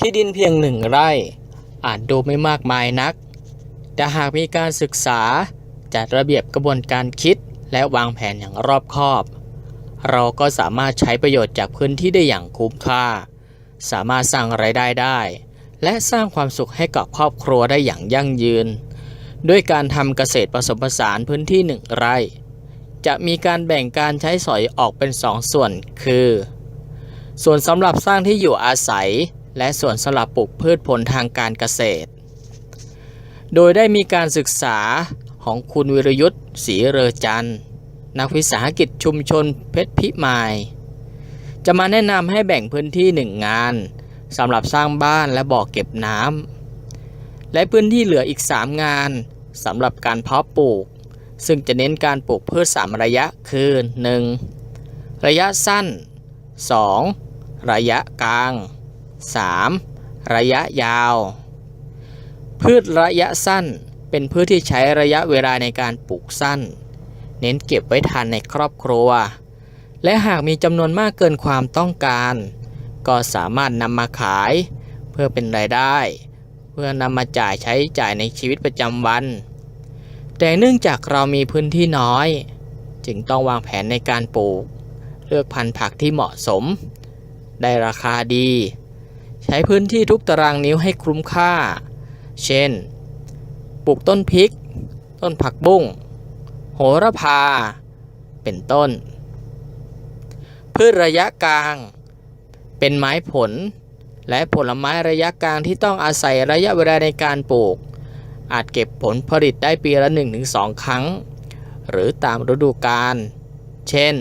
ที่ดินเพียงหนึ่งไร่ อาจดูไม่มากมายนัก แต่หากมีการศึกษาจัดระเบียบกระบวนการคิดและวางแผนอย่างรอบคอบ เราก็สามารถใช้ประโยชน์จากพื้นที่ได้อย่างคุ้มค่า สามารถสร้างไรายได้ได้ และสร้างความสุขให้กับครอบครัวได้อย่างยั่งยืน ด้วยการทำเกษตรผสมผสานพื้นที่หนึ่งไร่ จะมีการแบ่งการใช้สอยออกเป็นสองส่วนคือ ส่วนสำหรับสร้างที่อยู่อาศัย และสวนสำหรับปลูกพืชผลทางการเกษตร โดยได้มีการศึกษาของคุณวิรยุทธ์ศรีเรอจันทร์นักวิสาหกิจชุมชนเพชรพิมาย จะมาแนะนำให้แบ่งพื้นที่หนึ่งงานสำหรับสร้างบ้านและบ่อเก็บน้ำและพื้นที่เหลืออีก 3 งานสำหรับการเพาะปลูก ซึ่งจะเน้นการปลูกพืชสามระยะคือ 1. ระยะสั้น 2. ระยะกลาง 3. ระยะยาว พืชระยะสั้นเป็นพืชที่ใช้ระยะเวลาในการปลูกสั้น เน้นเก็บไว้ทานในครอบครัว และหากมีจำนวนมากเกินความต้องการ ก็สามารถนำมาขาย เพื่อเป็นรายได้ เพื่อนำมาจ่ายใช้จ่ายในชีวิตประจำวัน แต่เนื่องจากเรามีพื้นที่น้อย จึงต้องวางแผนในการปลูก เลือกพันธุ์ผักที่เหมาะสม ได้ราคาดี ใช้พื้นที่ทุกตารางนิ้วให้คุ้มค่า เช่น ปลูกต้นพริก ต้นผักบุ้ง โหระพา เป็นต้น พืชระยะกลาง เป็นไม้ผล และผลไม้ระยะกลางที่ต้องอาศัยระยะเวลาในการปลูก อาจเก็บผลผลิตได้ปีละ 1-2 ครั้ง หรือตามฤดูกาล เช่น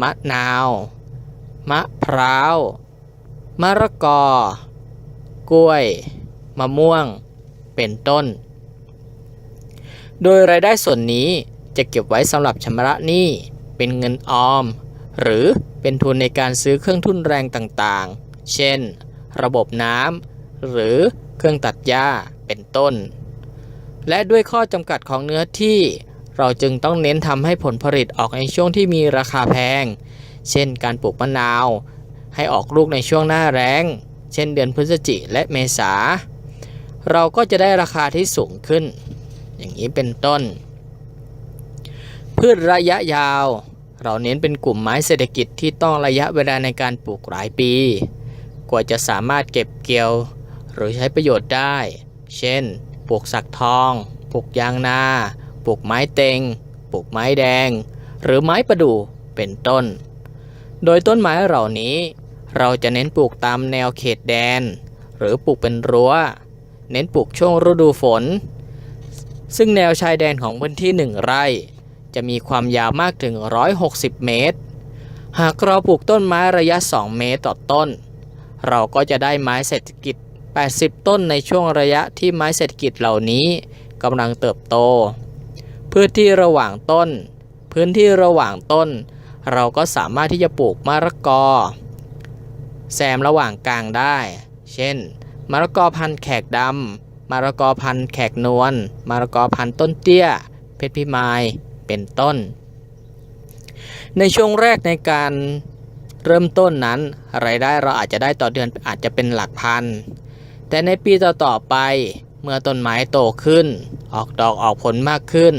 มะนาว มะพร้าว มะระกอ กล้วย มะม่วง เป็นต้น โดยรายได้ส่วนนี้จะเก็บไว้สำหรับชำระหนี้ เป็นเงินออม หรือเป็นทุนในการซื้อเครื่องทุนแรงต่างๆ เช่น ระบบน้ำหรือเครื่องตัดหญ้า เป็นต้น และด้วยข้อจำกัดของเนื้อที่เราจึงต้องเน้นทำให้ผลผลิตออกในช่วงที่มีราคาแพง เช่นการปลูกมะนาว ให้ออกลูกในช่วงหน้าแล้งเช่นเดือนพฤศจิและเมษา เราก็จะได้ราคาที่สูงขึ้น อย่างนี้เป็นต้น พืชระยะยาว เราเน้นเป็นกลุ่มไม้เศรษฐกิจที่ต้องระยะเวลาในการปลูกหลายปี กว่าจะสามารถเก็บเกี่ยว หรือใช้ประโยชน์ได้ เช่น ปลูกสักทอง ปลูกยางนา ปลูกไม้เต็ง ปลูกไม้แดง หรือไม้ประดู่เป็นต้น โดยต้นไม้เหล่านี้ เราจะเน้นปลูกตามแนวเขตแดน หรือปลูกเป็นรั้ว เน้นปลูกช่วงฤดูฝน ซึ่งแนวชายแดนของพื้นที่หนึ่งไร่ จะมีความยาวมากถึง 160 เมตร หากเราปลูกต้นไม้ระยะ 2 เมตรต่อต้น เราก็จะได้ไม้เศรษฐกิจ 80 ต้นในช่วงระยะที่ไม้เศรษฐกิจเหล่านี้กำลังเติบโต พื้นที่ระหว่างต้น พื้นที่ระหว่างต้น เราก็สามารถที่จะปลูกมะระกอ แซมระหว่างกลางได้ เช่น มะละกอพันธุ์แขกดำมะละกอพันธุ์แขกนวลมะละกอพันธุ์ต้นเตี้ย เพชรพิมายเป็นต้น ในช่วงแรกในการเริ่มต้นนั้นรายได้เราอาจจะได้ต่อเดือนอาจจะเป็นหลักพัน แต่ในปีต่อๆไปเมื่อต้นไม้โตขึ้น ออกดอกออกผลมากขึ้น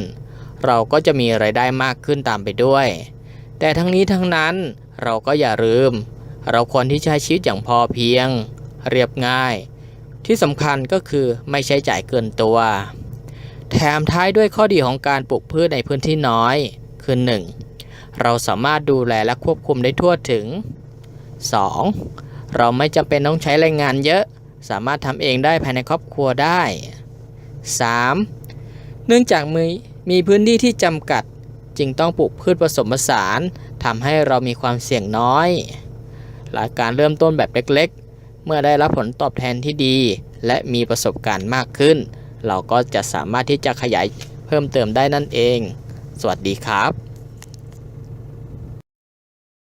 เราก็จะมีรายได้มากขึ้นตามไปด้วย แต่ทั้งนี้ทั้งนั้นเราก็อย่าลืม เราควรที่จะใช้ชีวิตอย่างพอเพียง เรียบง่าย ที่สำคัญก็คือไม่ใช้จ่ายเกินตัว แถมท้ายด้วยข้อดีของการปลูกพืชในพื้นที่น้อย คือ 1. เราสามารถดูแลและควบคุมได้ทั่วถึง 2. เราไม่จำเป็นต้องใช้แรงงานเยอะ สามารถทำเองได้ภายในครอบครัวได้ 3. เนื่องจากมีมีพื้นที่ที่จำกัด จึงต้องปลูกพืชผสมผสานทำให้เรามีความเสี่ยงน้อย และการเริ่มต้นแบบเล็กๆ เมื่อได้รับผลตอบแทนที่ดี และมีประสบการณ์มากขึ้น เราก็จะสามารถที่จะขยายเพิ่มเติมได้นั่นเอง สวัสดีครับ